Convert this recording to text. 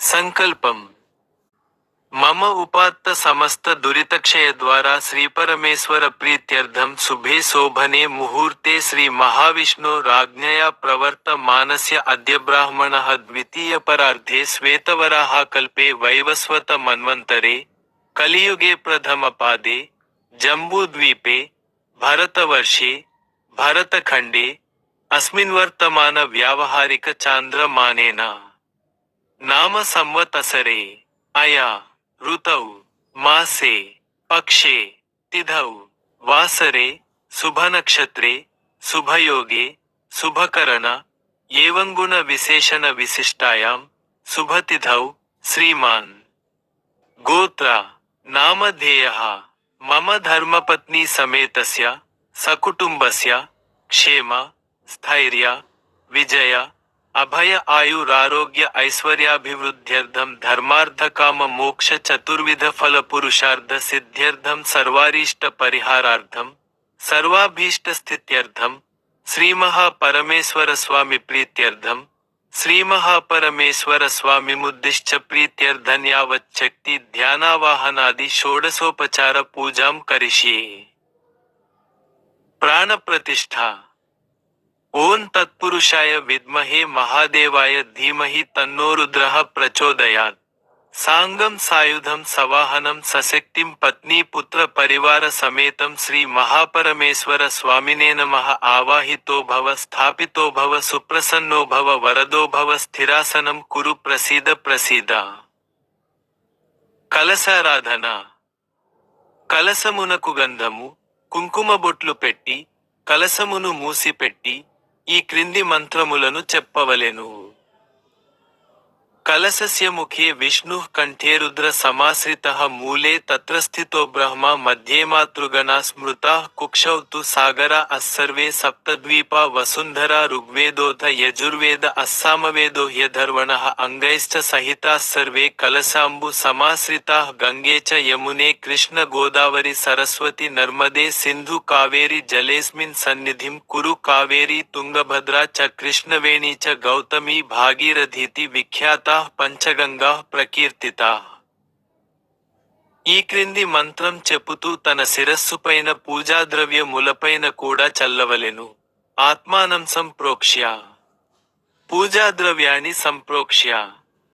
సంకల్పం మమ ఉపాత్త సమస్త దురితక్షయ ద్వారా శ్రీపరమేశ్వర ప్రీత్యర్థం శుభే శోభనే ముహూర్తే శ్రీ మహావిష్ణు రాజ్ఞయా ప్రవర్త మానస్య అద్య బ్రాహ్మణ ద్వితీయ పరార్ధే శ్వేతవరాహ కల్పే వైవస్వత మన్వంతరే కలియుగే ప్రథమ పాదే జంబూద్వీపే భరతవర్షే భరతఖండే అస్మిన్ వర్తమాన వ్యావహారిక చాంద్రమానేన ನಾಮ ಸಂವತ್ಸರೇ ಅಯ, ಋತೌ, ಮಾಸೆ, ಪಕ್ಷೆ ತಿಥೌ ವಾಸರೆ, ಶುಭನಕ್ಷತ್ರೆ, ಶುಭಯೋಗೆ, ಶುಭಕರಣ, ಏವಂಗುಣ ವಿಶೇಷಣ ವಿಶಿಷ್ಟಾಯಾಮ್ ಶುಭತಿಥೌ, ಶ್ರೀಮಾನ್. ಗೋತ್ರ, ನಾಮಧೇಯ, ಮಮ ಧರ್ಮಪತ್ನಿ ಸಮೇತಸ್ಯ, ಸಕುಟುಂಬಸ್ಯ, ಕ್ಷೇಮ, ಸ್ಥೈರ್ಯ, ವಿಜಯ अभय आयुरारोग्य ऐश्वर्याभिवृद्ध्यर्थम धर्मार्थ काम मोक्ष चतुर्विध फल पुरुषार्थ सिद्ध्यर्थम सर्वारिष्ट परिहारार्थम सर्वाभीष्ट स्थित्यर्थम श्री महापरमेश्वर स्वामी प्रीत्यर्थम श्री महापरमेश्वर स्वामी मुद्दिश्च प्रीत्यर्धन यावच्छक्ति ध्यानावाहनादि षोडशोपचार पूजा करिष्ये। प्राण प्रतिष्ठा ఓం తత్పురుషాయ విద్మహే మహాదేవాయ ధీమహి తన్నోరుద్రహ ప్రచోదయాన్ సాంగం సాయుధం సవాహనం సశక్తిం పత్ని పుత్ర పరివార సమేతం శ్రీ మహాపరమేశ్వర స్వామినే నమ. ఆవాహితో భవ స్థాపితో భవ సుప్రసన్నో భవ వరదో భవ స్థిరాసనం కురు ప్రసీద ప్రసీద. కలసారాధన కలసమునకు గంధము కుంకుమ బొట్లు పెట్టి కలసమును మూసిపెట్టి ఈ క్రింది మంత్రములను చెప్పవలెను. ಕಲಸಸ್ಯ ಮುಖೇ ವಿಷ್ಣುಃ ಕಂಠೇ ರುದ್ರ ಸಮಾಶ್ರಿತಃ ಮೂಲೆ ತತ್ರಸ್ಥಿತೋ ಬ್ರಹ್ಮ ಮಧ್ಯೆ ಮಾತೃಗಣ ಸ್ಮೃತಃ ಕುಕ್ಷೌ ತು ಸಾಗರ ಅಸ್ಸರ್ವೇ ಸಪ್ತದ್ವೀಪ ವಸುಂಧರ ಋಗ್ವೇದೋಥ ಯಜುರ್ವೇದ ಅಸ್ಸಾಮವೇದೋ ಹ್ಯಧರ್ವಣಃ ಅಂಗೈಶ್ಚ ಸಹಿತಾ ಸರ್ವೇ ಕಲಸಾಂಬು ಸಮಾಶ್ರಿತಃ ಗಂಗೆ ಚ ಯಮುನೆ ಕೃಷ್ಣ ಗೋದಾವರಿ ಸರಸ್ವತಿ ನರ್ಮದೆ ಸಿಂಧು ಕಾವೇರಿ ಜಲೇಸ್ಮಿನ್ ಸನ್ನಿಧಿಂ ಕುರು ಕಾವೇರಿ ತುಂಗಭದ್ರಾ ಚ ಕೃಷ್ಣವೇಣಿ ಚ ಗೌತಮಿ ಭಾಗೀರಥೀತಿ ವಿಖ್ಯಾತ పంచగంగా ప్రకీర్తిత. ఈ క్రింది మంత్రం చెప్పుతూ తన శిరస్సుపైన పూజాద్రవ్యములపైన కూడా చల్లవలెను. ఆత్మానం సంప్రోక్ష్య పూజాద్రవ్యాన్ని సంప్రోక్ష్య.